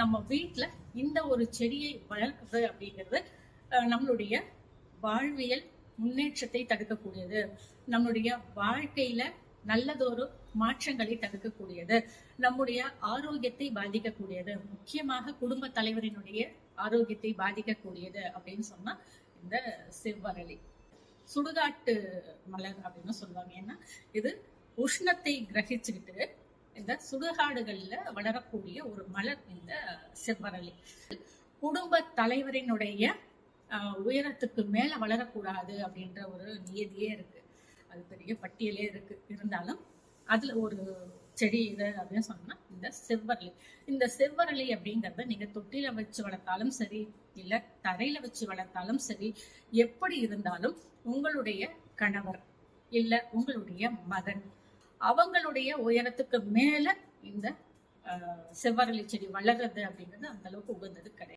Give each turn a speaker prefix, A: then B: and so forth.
A: நம்ம வீட்டில் இந்த ஒரு செடியை வளர்க்குறது அப்படிங்கிறது நம்மளுடைய வாழ்வியல் முன்னேற்றத்தை தடுக்கக்கூடியது. நம்மளுடைய வாழ்க்கையில நல்லதொரு மாற்றங்களை தடுக்கக்கூடியது. நம்முடைய ஆரோக்கியத்தை பாதிக்கக்கூடியது. முக்கியமாக குடும்ப தலைவரினுடைய ஆரோக்கியத்தை பாதிக்கக்கூடியது அப்படின்னு சொன்னா இந்த செவ்வரளி. சுடுகாட்டு மலர் அப்படின்னு சொல்லுவாங்க. ஏன்னா இது உஷ்ணத்தை கிரகிச்சுக்கிட்டு இந்த சுடுகாடுகள்ல வளரக்கூடிய ஒரு மலர் இந்த செவ்வரளி குடும்ப தலைவரினுடைய ஆஹ், உயரத்துக்கு மேல வளரக்கூடாது அப்படின்ற ஒரு நியதியே இருக்கு. அது பெரிய பட்டியலே இருக்கு. இருந்தாலும் அதுல ஒரு செடி இது அப்படின்னு சொன்னா இந்த செவ்வரளி. இந்த செவ்வரளி அப்படிங்கறத நீங்க தொட்டில வச்சு வளர்த்தாலும் சரி இல்ல தரையில வச்சு வளர்த்தாலும் சரி எப்படி இருந்தாலும் உங்களுடைய கணவர் இல்ல உங்களுடைய மகன் அவங்களுடைய உயரத்துக்கு மேல இந்த செவ்வரளி செடி வளர்றது அப்படிங்கிறது அந்த அளவுக்கு உகந்தது கிடையாது.